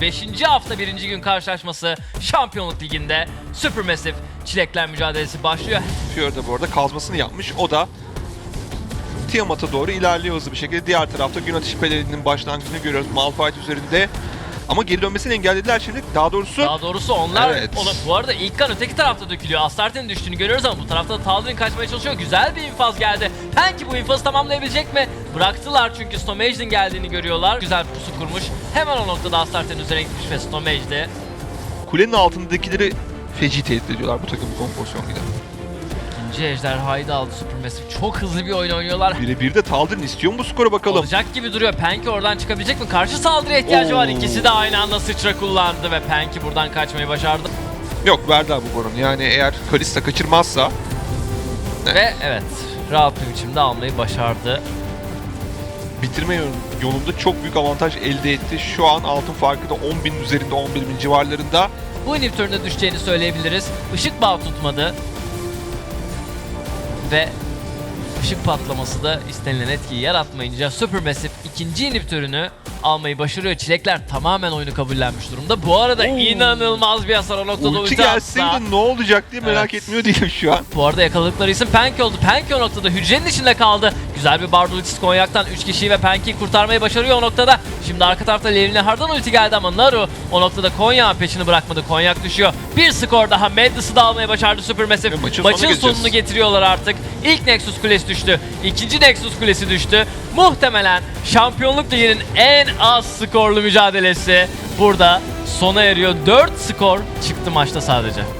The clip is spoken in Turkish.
5. hafta 1. gün karşılaşması Şampiyonluk Ligi'nde Supermassive Çilekler mücadelesi başlıyor. Fiora da bu arada kazmasını yapmış. O da Tiamat'a doğru ilerliyor hızlı bir şekilde. Diğer tarafta gün ateşi pelerininin başlangıcını görüyoruz Malphite üzerinde. Ama geri dönmesini engellediler şimdi. Daha doğrusu Daha doğrusu onlar Evet. Ola- bu arada ilk kan öteki tarafta dökülüyor. Astarte'nin düştüğünü görüyoruz ama bu tarafta da Tal'din kaçmaya çalışıyor. Güzel bir infaz geldi. Penki bu infazı tamamlayabilecek mi? Bıraktılar çünkü Stomage'in geldiğini görüyorlar. Güzel pusu kurmuş. Hemen o noktada Astarte'nin üzerine gitmiş ve Stomage'de kulenin altındakileri feci tehdit ediyorlar bu takım kompozisyonuyla. ikinci ejderhayı da aldı Supermassive. Çok hızlı bir oyun oynuyorlar. Birebir de Taldir'in istiyor mu bu skoru bakalım. Olacak gibi duruyor. Penki oradan çıkabilecek mi? Karşı saldırıya ihtiyacı var. Oo. İkisi de aynı anda sıçra kullandı ve Penki buradan kaçmayı başardı. Yok verdi abi bu baronu. Yani eğer Kalista kaçırmazsa Ve evet rahat bir biçimde almayı başardı. Bitirme yol- yolunda çok büyük avantaj elde etti. Şu an altın farkı da 10.000 üzerinde 11.000 civarlarında. Bu inhibitöründe düşeceğini söyleyebiliriz. Işık bağı tutmadı. Ve ışık patlaması da istenilen etkiyi yaratmayınca Supermassive ikinci inhibitörünü almayı başarıyor. Çilekler tamamen oyunu kabullenmiş durumda. Bu arada Oo. inanılmaz bir hasar o noktada Ulti ulti gelseydi atsa. ne olacak diye merak Evet. etmiyor değilim şu an. Bu arada yakaladıkları isim Penki oldu. Penki o noktada hücrenin içinde kaldı. Güzel bir Bard ultisi Konyak'tan 3 kişiyi ve Penki'yi kurtarmayı başarıyor o noktada. Şimdi arka tarafta Levine Hardan ulti geldi ama Naru o noktada Konyak'ın peşini bırakmadı. Konyak düşüyor. Bir skor daha. Madness'ı da almayı başardı Supermassive. Ve maçın Maçın sonuna geçeceğiz. sonunu getiriyorlar artık. İlk Nexus kulesi düştü. İkinci Nexus kulesi düştü. Muhtemelen Şampiyonluk Ligi'nin az skorlu mücadelesi burada sona eriyor. 4 skor çıktı maçta sadece.